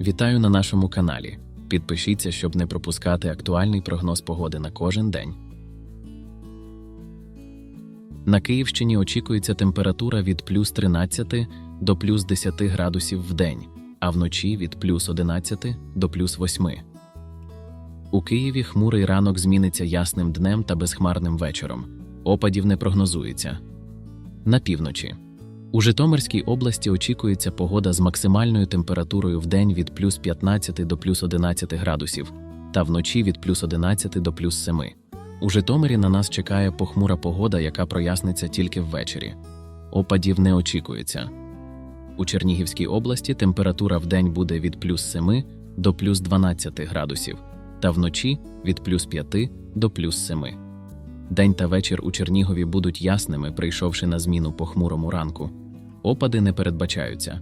Вітаю на нашому каналі. Підпишіться, щоб не пропускати актуальний прогноз погоди на кожен день. На Київщині очікується температура від плюс 13 до плюс 10 градусів в день, а вночі від плюс 11 до плюс 8. У Києві хмурий ранок зміниться ясним днем та безхмарним вечором. Опадів не прогнозується. На півночі. У Житомирській області очікується погода з максимальною температурою в день від плюс 15 до плюс 11 градусів та вночі від плюс 11 до плюс 7. У Житомирі на нас чекає похмура погода, яка проясниться тільки ввечері. Опадів не очікується. У Чернігівській області температура в день буде від плюс 7 до плюс 12 градусів та вночі від плюс 5 до плюс 7. День та вечір у Чернігові будуть ясними, прийшовши на зміну похмурому ранку. Опади не передбачаються.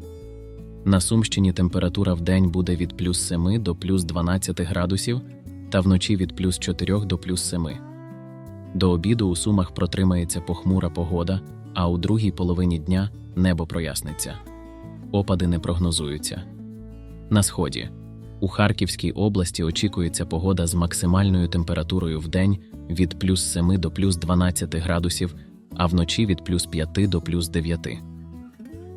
На Сумщині температура в день буде від плюс 7 до плюс 12 градусів та вночі від плюс 4 до плюс 7. До обіду у Сумах протримається похмура погода, а у другій половині дня небо проясниться. Опади не прогнозуються. На сході. У Харківській області очікується погода з максимальною температурою в день від плюс 7 до плюс 12 градусів, а вночі від плюс 5 до плюс 9.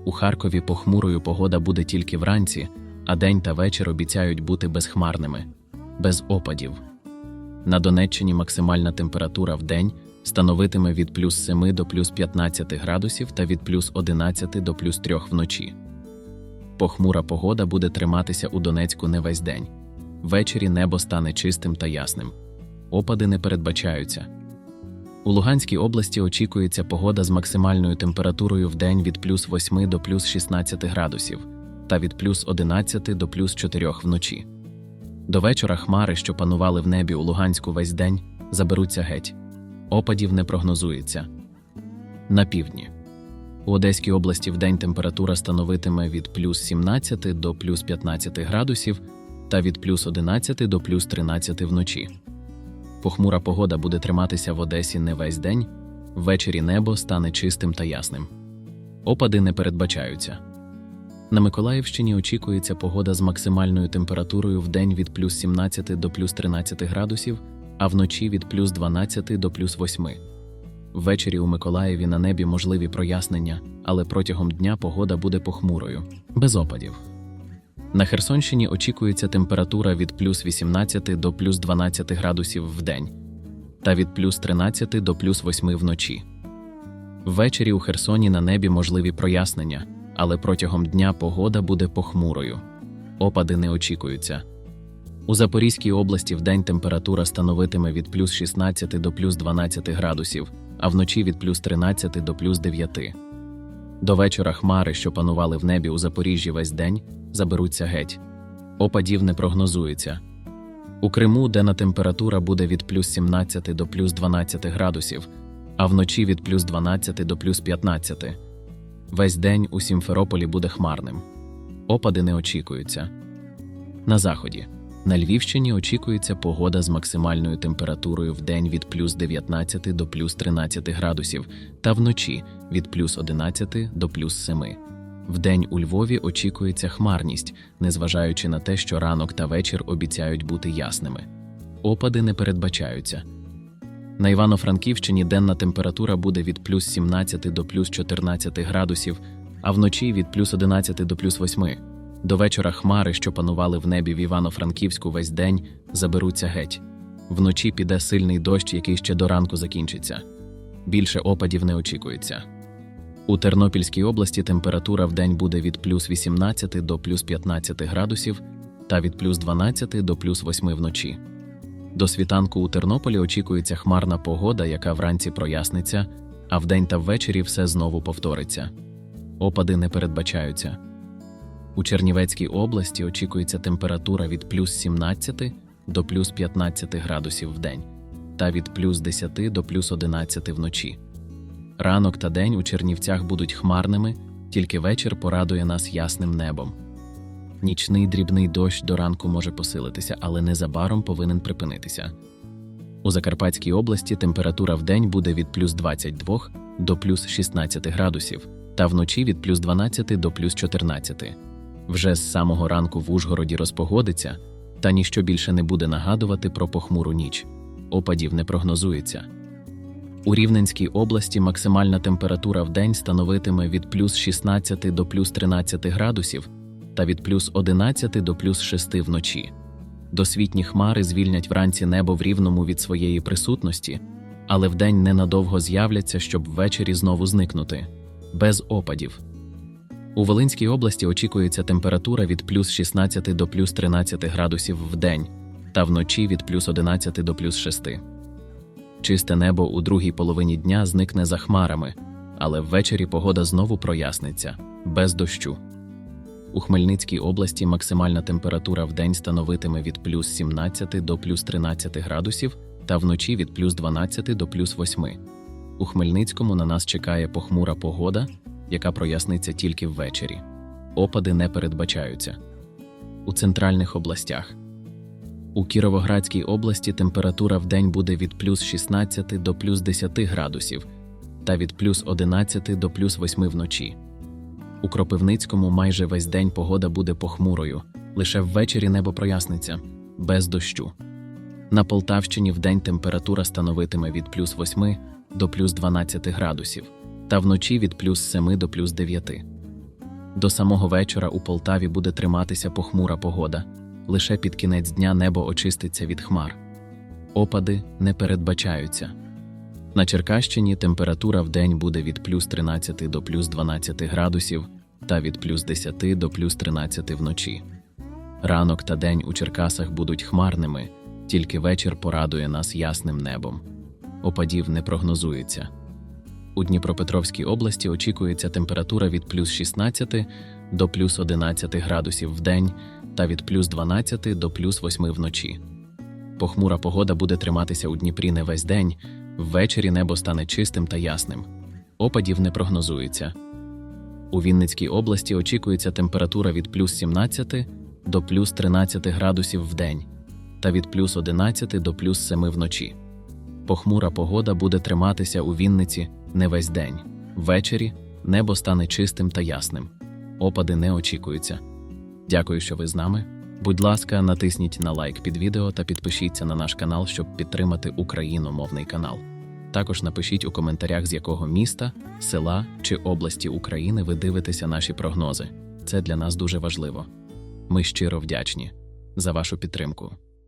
У Харкові похмурою погода буде тільки вранці, а день та вечір обіцяють бути безхмарними, без опадів. На Донеччині максимальна температура в день становитиме від плюс 7 до плюс 15 градусів та від плюс 11 до плюс 3 вночі. Похмура погода буде триматися у Донецьку не весь день. Ввечері небо стане чистим та ясним. Опади не передбачаються. У Луганській області очікується погода з максимальною температурою в день від плюс 8 до плюс 16 градусів та від плюс 11 до плюс 4 вночі. До вечора хмари, що панували в небі у Луганську весь день, заберуться геть. Опадів не прогнозується. На півдні. У Одеській області вдень температура становитиме від плюс 17 до плюс 15 градусів та від плюс 11 до плюс 13 вночі. Похмура погода буде триматися в Одесі не весь день, ввечері небо стане чистим та ясним. Опади не передбачаються. На Миколаївщині очікується погода з максимальною температурою в день від плюс 17 до плюс 13 градусів, а вночі від плюс 12 до плюс 8. Ввечері у Миколаєві на небі можливі прояснення, але протягом дня погода буде похмурою, без опадів. На Херсонщині очікується температура від плюс 18 до плюс 12 градусів в день та від плюс 13 до плюс 8 вночі. Ввечері у Херсоні на небі можливі прояснення, але протягом дня погода буде похмурою. Опади не очікуються. У Запорізькій області вдень температура становитиме від плюс 16 до плюс 12 градусів, а вночі від плюс 13 до плюс 9. До вечора хмари, що панували в небі у Запоріжжі весь день, заберуться геть. Опадів не прогнозується. У Криму денна температура буде від плюс 17 до плюс 12 градусів, а вночі від плюс 12 до плюс 15. Весь день у Сімферополі буде хмарним. Опади не очікуються. На заході. На Львівщині очікується погода з максимальною температурою в день від плюс 19 до плюс 13 градусів та вночі від плюс 11 до плюс 7. Вдень у Львові очікується хмарність, незважаючи на те, що ранок та вечір обіцяють бути ясними. Опади не передбачаються. На Івано-Франківщині денна температура буде від плюс 17 до плюс 14 градусів, а вночі від плюс 11 до плюс 8. До вечора хмари, що панували в небі в Івано-Франківську весь день, заберуться геть. Вночі піде сильний дощ, який ще до ранку закінчиться. Більше опадів не очікується. У Тернопільській області температура в день буде від плюс 18 до плюс 15 градусів та від плюс 12 до плюс 8 вночі. До світанку у Тернополі очікується хмарна погода, яка вранці проясниться, а вдень та ввечері все знову повториться. Опади не передбачаються. У Чернівецькій області очікується температура від плюс 17 до плюс 15 градусів в день та від плюс 10 до плюс 11 вночі. Ранок та день у Чернівцях будуть хмарними, тільки вечір порадує нас ясним небом. Нічний дрібний дощ до ранку може посилитися, але незабаром повинен припинитися. У Закарпатській області температура в день буде від плюс 22 до плюс 16 градусів, та вночі від плюс 12 до плюс 14. Вже з самого ранку в Ужгороді розпогодиться, та ніщо більше не буде нагадувати про похмуру ніч. Опадів не прогнозується. У Рівненській області максимальна температура в день становитиме від плюс 16 до плюс 13 градусів та від плюс 11 до плюс 6 вночі. Досвітні хмари звільнять вранці небо в рівному від своєї присутності, але вдень ненадовго з'являться, щоб ввечері знову зникнути. Без опадів. У Волинській області очікується температура від плюс 16 до плюс 13 градусів в день та вночі від плюс 11 до плюс 6. Чисте небо у другій половині дня зникне за хмарами, але ввечері погода знову проясниться без дощу. У Хмельницькій області максимальна температура в день становитиме від плюс 17 до плюс 13 градусів та вночі від плюс 12 до плюс 8. У Хмельницькому на нас чекає похмура погода, яка проясниться тільки ввечері. Опади не передбачаються. У центральних областях. У Кіровоградській області температура в день буде від плюс 16 до плюс 10 градусів та від плюс 11 до плюс 8 вночі. У Кропивницькому майже весь день погода буде похмурою, лише ввечері небо проясниться, без дощу. На Полтавщині вдень температура становитиме від плюс 8 до плюс 12 градусів, та вночі від плюс 7 до плюс 9. До самого вечора у Полтаві буде триматися похмура погода, лише під кінець дня небо очиститься від хмар. Опади не передбачаються. На Черкащині температура в день буде від плюс 13 до плюс 12 градусів та від плюс 10 до плюс 13 вночі. Ранок та день у Черкасах будуть хмарними, тільки вечір порадує нас ясним небом. Опадів не прогнозується. У Дніпропетровській області очікується температура від плюс 16 до плюс 11 градусів в день та від плюс 12 до плюс 8 вночі. Похмура погода буде триматися у Дніпрі не весь день, ввечері небо стане чистим та ясним. Опадів не прогнозується. У Вінницькій області очікується температура від плюс 17 до плюс 13 градусів в день та від плюс 11 до плюс 7 вночі. Похмура погода буде триматися у Вінниці не весь день. Ввечері небо стане чистим та ясним. Опади не очікуються. Дякую, що ви з нами. Будь ласка, натисніть на лайк під відео та підпишіться на наш канал, щоб підтримати україномовний канал. Також напишіть у коментарях, з якого міста, села чи області України ви дивитеся наші прогнози. Це для нас дуже важливо. Ми щиро вдячні за вашу підтримку.